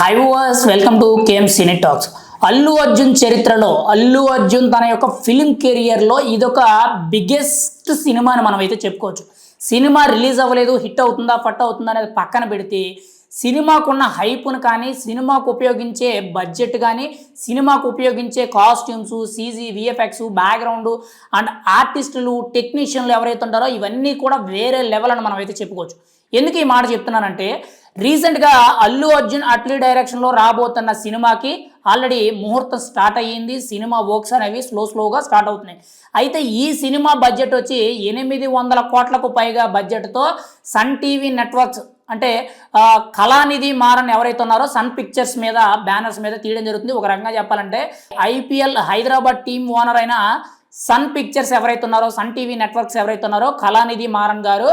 High was welcome to KM cine talks Allu Arjun చరిత్రలో అల్లు అర్జున్ తన యొక్క ఫిలిం కెరియర్లో ఇదొక బిగ్గెస్ట్ సినిమా అని మనం అయితే చెప్పుకోవచ్చు. సినిమా రిలీజ్ అవ్వలేదు హిట్ అవుతుందా ఫట్ అవుతుందా అనేది పక్కన పెడితే సినిమాకున్న హైప్ను కానీ సినిమాకు ఉపయోగించే బడ్జెట్ కానీ సినిమాకు ఉపయోగించే costumes CG VFX background and ఆర్టిస్టులు టెక్నీషియన్లు ఎవరైతే ఉంటారో ఇవన్నీ కూడా వేరే లెవెల్ అని మనం అయితే చెప్పుకోవచ్చు. ఎందుకు ఈ మాట చెప్తున్నానంటే రీసెంట్గా అల్లు అర్జున్ అట్లీ డైరెక్షన్లో రాబోతున్న సినిమాకి ఆల్రెడీ ముహూర్తం స్టార్ట్ అయ్యింది. సినిమా వర్క్స్ అనేవి స్లో స్లోగా స్టార్ట్ అవుతున్నాయి. అయితే ఈ సినిమా బడ్జెట్ వచ్చి ఎనిమిది వందల కోట్లకు పైగా బడ్జెట్తో సన్ టీవీ నెట్వర్క్స్ అంటే కళానిధి మారన్ ఎవరైతే ఉన్నారో సన్ పిక్చర్స్ మీద బ్యానర్స్ మీద తీయడం జరుగుతుంది. ఒక రకంగా చెప్పాలంటే ఐపీఎల్ హైదరాబాద్ టీం ఓనర్ అయిన సన్ పిక్చర్స్ ఎవరైతే ఉన్నారో సన్ టీవీ నెట్వర్క్స్ ఎవరైతే ఉన్నారో కళానిధి మారన్ గారు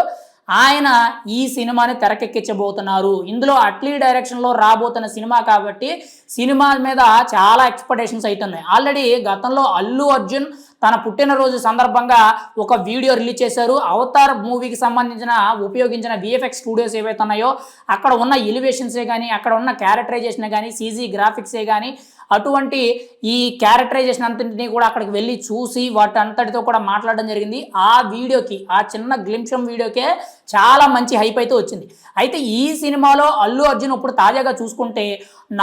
ఆయన ఈ సినిమాని తెరకెక్కించబోతున్నారు. ఇందులో అట్లీ డైరెక్షన్లో రాబోతున్న సినిమా కాబట్టి సినిమా మీద చాలా ఎక్స్పెక్టేషన్స్ అవుతున్నాయి ఆల్రెడీ గతంలో అల్లు అర్జున్ తన పుట్టినరోజు సందర్భంగా ఒక వీడియో రిలీజ్ చేశారు. అవతార్ మూవీకి సంబంధించిన ఉపయోగించిన విఎఫ్ఎక్స్ స్టూడియోస్ ఏవైతే ఉన్నాయో అక్కడ ఉన్న ఎలివేషన్సే కానీ అక్కడ ఉన్న క్యారెక్టరైజేషన్ కానీ సీజీ గ్రాఫిక్సే కానీ అటువంటి ఈ క్యారెక్టరైజేషన్ అంతటిని కూడా అక్కడికి వెళ్ళి చూసి వాటి అంతటితో కూడా మాట్లాడడం జరిగింది. ఆ వీడియోకి ఆ చిన్న గ్లింషం వీడియోకే చాలా మంచి హైప్ అయితే వచ్చింది. అయితే ఈ సినిమాలో అల్లు అర్జున్ ఇప్పుడు తాజాగా చూసుకుంటే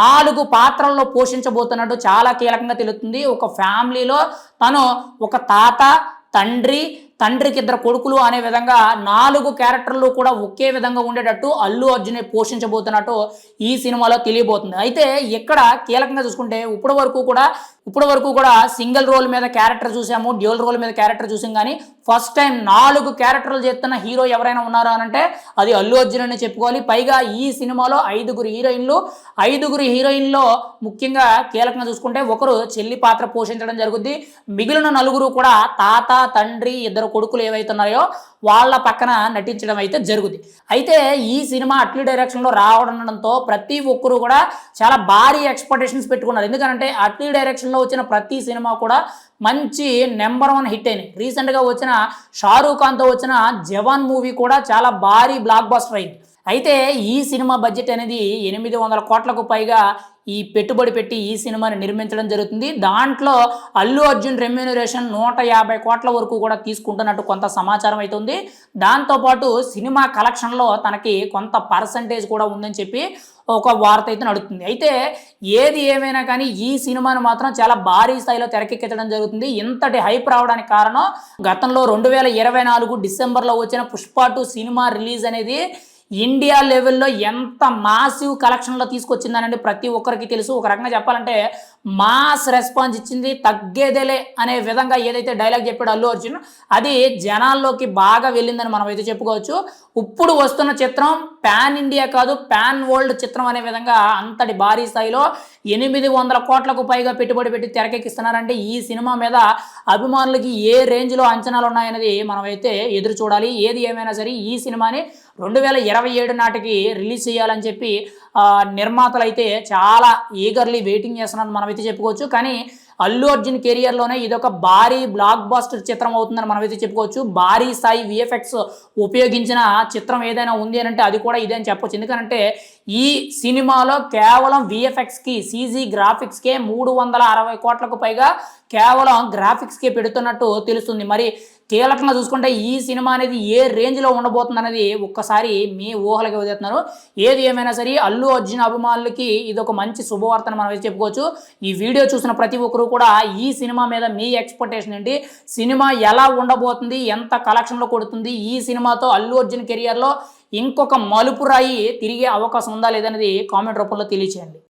నాలుగు పాత్రల్లో పోషించబోతున్నట్టు చాలా కీలకంగా తెలుస్తుంది. ఒక ఫ్యామిలీలో తను ఒక తాత తండ్రి తండ్రికి ఇద్దరు కొడుకులు అనే విధంగా నాలుగు క్యారెక్టర్లు కూడా ఒకే విధంగా ఉండేటట్టు అల్లు అర్జునే పోషించబోతున్నట్టు ఈ సినిమాలో తెలియబోతుంది. అయితే ఇక్కడ కీలకంగా చూసుకుంటే ఇప్పటి వరకు కూడా ఇప్పటి వరకు కూడా సింగిల్ రోల్ మీద క్యారెక్టర్ చూసాము డ్యూల్ రోల్ మీద క్యారెక్టర్ చూసాం. కానీ ఫస్ట్ టైం నాలుగు క్యారెక్టర్లు చేస్తున్న హీరో ఎవరైనా ఉన్నారా అనంటే అంటే అది అల్లు అర్జున్ అని చెప్పుకోవాలి. పైగా ఈ సినిమాలో ఐదుగురు హీరోయిన్లు. ఐదుగురు హీరోయిన్లో ముఖ్యంగా కీలకంగా చూసుకుంటే ఒకరు చెల్లి పాత్ర పోషించడం జరుగుద్ది. మిగిలిన నలుగురు కూడా తాత తండ్రి ఇద్దరు కొడుకులు ఏవైతే ఉన్నాయో వాళ్ళ పక్కన నటించడం అయితే జరుగుతుంది అయితే ఈ సినిమా అట్లీ డైరెక్షన్లో రావడంతో ప్రతి ఒక్కరు కూడా చాలా భారీ ఎక్స్పెక్టేషన్స్ పెట్టుకున్నారు. ఎందుకంటే అట్లీ డైరెక్షన్లో వచ్చిన ప్రతి సినిమా కూడా మంచి నెంబర్ వన్ హిట్ అయినాయి. రీసెంట్గా వచ్చిన షారూఖ్ ఖాన్తో వచ్చిన జవాన్ మూవీ కూడా చాలా భారీ బ్లాక్ బస్టర్ అయింది. అయితే ఈ సినిమా బడ్జెట్ అనేది ఎనిమిది వందల కోట్లకు పైగా ఈ పెట్టుబడి పెట్టి ఈ సినిమాని నిర్మించడం జరుగుతుంది. దాంట్లో అల్లు అర్జున్ రెమ్యూనరేషన్ నూట యాభై కోట్ల వరకు కూడా తీసుకుంటున్నట్టు కొంత సమాచారం అవుతుంది దాంతోపాటు సినిమా కలెక్షన్లో తనకి కొంత పర్సంటేజ్ కూడా ఉందని చెప్పి ఒక వార్త అయితే నడుస్తుంది అయితే ఏది ఏమైనా కానీ ఈ సినిమాను మాత్రం చాలా భారీ స్థాయిలో తెరకెక్కించడం జరుగుతుంది. ఇంతటి హైప్ రావడానికి కారణం గతంలో రెండు వేల ఇరవై నాలుగు డిసెంబర్లో వచ్చిన పుష్ప టూ సినిమా రిలీజ్ అనేది ఇండియా లెవెల్లో ఎంత మాసివ్ కలెక్షన్లో తీసుకొచ్చిందనండి ప్రతి ఒక్కరికి తెలుసు. ఒక రకంగా చెప్పాలంటే మాస్ రెస్పాన్స్ ఇచ్చింది తగ్గేదేలే అనే విధంగా ఏదైతే డైలాగ్ చెప్పాడు అల్లు అర్జున్ అది జనాల్లోకి బాగా వెళ్ళిందని మనం అయితే చెప్పుకోవచ్చు. ఇప్పుడు వస్తున్న చిత్రం పాన్ ఇండియా కాదు పాన్ వరల్డ్ చిత్రం అనే విధంగా అంతటి భారీ స్థాయిలో ఎనిమిది వందల కోట్లకు పైగా పెట్టుబడి పెట్టి తెరకెక్కిస్తున్నారంటే ఈ సినిమా మీద అభిమానులకి ఏ రేంజ్లో అంచనాలు ఉన్నాయనేది మనమైతే ఎదురు చూడాలి. ఏది ఏమైనా సరే ఈ సినిమాని రెండు వేల ఇరవై ఏడు నాటికి రిలీజ్ చేయాలని చెప్పి నిర్మాతలు అయితే చాలా ఈగర్లీ వెయిటింగ్ చేస్తున్నారు మనమైతే చెప్పుకోవచ్చు. కానీ అల్లు అర్జున్ కెరియర్లోనే ఇదొక భారీ బ్లాక్ బాస్టర్ చిత్రం అవుతుందని మనమైతే చెప్పుకోవచ్చు. భారీ స్థాయి విఎఫ్ఎక్స్ ఉపయోగించిన చిత్రం ఏదైనా ఉంది అని అంటే అది కూడా ఇదే అని చెప్పొచ్చు. ఎందుకంటే ఈ సినిమాలో కేవలం విఎఫ్ఎక్స్కి సీజీ గ్రాఫిక్స్కే మూడు వందల అరవై కోట్లకు పైగా కేవలం గ్రాఫిక్స్కే పెడుతున్నట్టు తెలుస్తుంది. మరి కీలకంగా చూసుకుంటే ఈ సినిమా అనేది ఏ రేంజ్లో ఉండబోతుంది అనేది ఒక్కసారి మీ ఊహలకి వదిలేస్తున్నారు. ఏది ఏమైనా సరే అల్లు అర్జున్ అభిమానులకి ఇది ఒక మంచి శుభవార్తను మనం చెప్పుకోవచ్చు. ఈ వీడియో చూసిన ప్రతి ఒక్కరు కూడా ఈ సినిమా మీద మీ ఎక్స్పెక్టేషన్ ఏంటి? సినిమా ఎలా ఉండబోతుంది? ఎంత కలెక్షన్లో కొడుతుంది? ఈ సినిమాతో అల్లు అర్జున్ కెరియర్లో ఇంకొక మలుపు రాయి తిరిగే అవకాశం ఉందా లేదనేది కామెంట్ రూపంలో తెలియచేయండి.